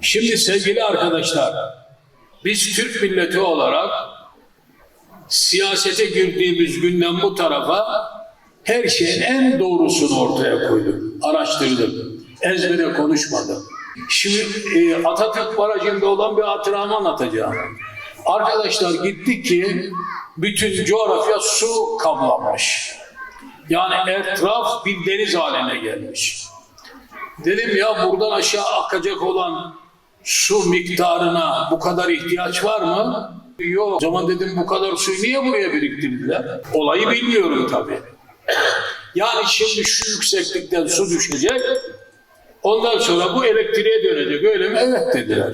Şimdi sevgili arkadaşlar, biz Türk milleti olarak siyasete girdiğimiz günden bu tarafa her şeyin en doğrusunu ortaya koyduk, araştırdık, ezbere konuşmadık. Şimdi e, Atatürk Barajı'nda olan bir hatıramı anlatacağım. Arkadaşlar gittik ki bütün coğrafya su kablamış. Yani etraf bir deniz haline gelmiş. Dedim ya buradan aşağı akacak olan su miktarına bu kadar ihtiyaç var mı? Yok. O zaman dedim bu kadar suyu niye buraya biriktirdiler? Olayı bilmiyorum tabii. Yani şimdi şu yükseklikten su düşecek. Ondan sonra bu elektriğe dönecek. Öyle mi? Evet dediler.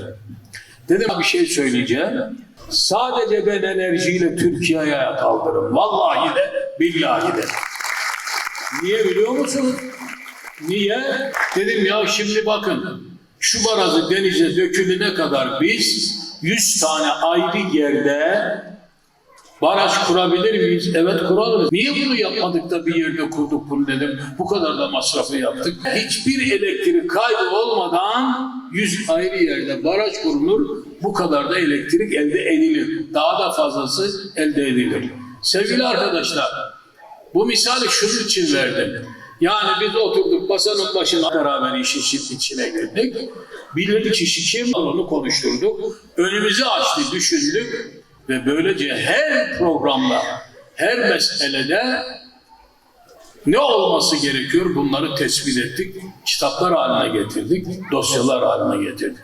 Dedim bir şey söyleyeceğim. Sadece ben enerjiyle Türkiye'ye ayağa kaldırırım. Vallahi de billahi de. Niye biliyor musunuz? Niye? Dedim ya şimdi bakın şu barajı denize dökülene kadar biz 100 tane ayrı yerde baraj kurabilir miyiz? Evet kurarız. Niye bunu yapmadık da bir yerde kurduk bunu dedim. Bu kadar da masrafı yaptık. Hiçbir elektrik kaybı olmadan 100 ayrı yerde baraj kurulur. Bu kadar da elektrik elde edilir. Daha da fazlası elde edilir. Sevgili arkadaşlar bu misali şunun için verdim. Yani biz oturduk masanın başına beraber iş işin içine girdik. Bilir kişi kim onu konuşturduk. Önümüzü açtı, düşündük ve böylece her programda, her meselede ne olması gerekiyor bunları tespit ettik. Kitaplar haline getirdik, dosyalar haline getirdik.